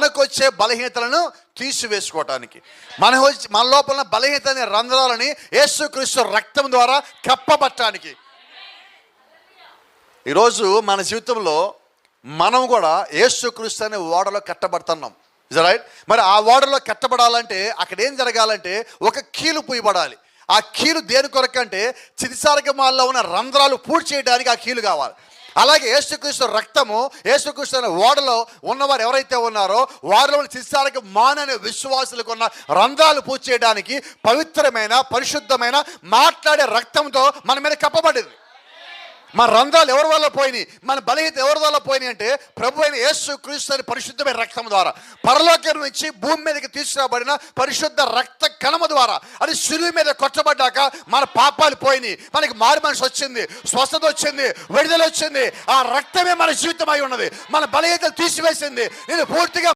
మనకు వచ్చే బలహీనతలను తీసివేసుకోవటానికి మన వచ్చి- మన లోపల బలహీనత అనే రంధ్రాలని యేసుక్రీస్తు రక్తం ద్వారా కప్పబట్టడానికి. ఈరోజు మన జీవితంలో మనం కూడా యేసుక్రీస్తు అనే ఓడలో కట్టబడుతున్నాం. ఇజ్ రైట్ మరి ఆ ఓడలో కట్టబడాలంటే అక్కడ ఏం జరగాలంటే ఒక కీలు పూయబడాలి. ఆ కీలు దేని కొరకంటే అంటే ఉన్న రంధ్రాలు పూర్తి చేయడానికి ఆ కీలు కావాలి. అలాగే యేసుక్రీస్తు రక్తము యేసుక్రీస్తు అనే ఓడలో ఉన్నవారు ఎవరైతే ఉన్నారో వారిలో ఉన్న మాననే మానని విశ్వాసులకు ఉన్న రంధ్రాలు పూర్చేయడానికి పవిత్రమైన పరిశుద్ధమైన మాట్లాడే రక్తంతో మన మీద కప్పబడింది. మన రంధ్రాలు ఎవరి వల్ల పోయినాయి? మన బలహీత ఎవరి వల్ల పోయినాయి అంటే ప్రభు అయిన యేసు క్రీస్తు అని పరిశుద్ధమైన రక్తం ద్వారా. పరలోకం నుంచి భూమి మీదకి తీసుకురాబడిన పరిశుద్ధ రక్త కణము ద్వారా. అది సులువు మీద కొట్టబడ్డాక మన పాపాలు పోయినాయి. మనకి మారు మనసు వచ్చింది. స్వస్థత వచ్చింది. విడుదల వచ్చింది. ఆ రక్తమే మన జీవితం అయి ఉన్నది. మన బలహీనతలు తీసివేసింది. నేను పూర్తిగా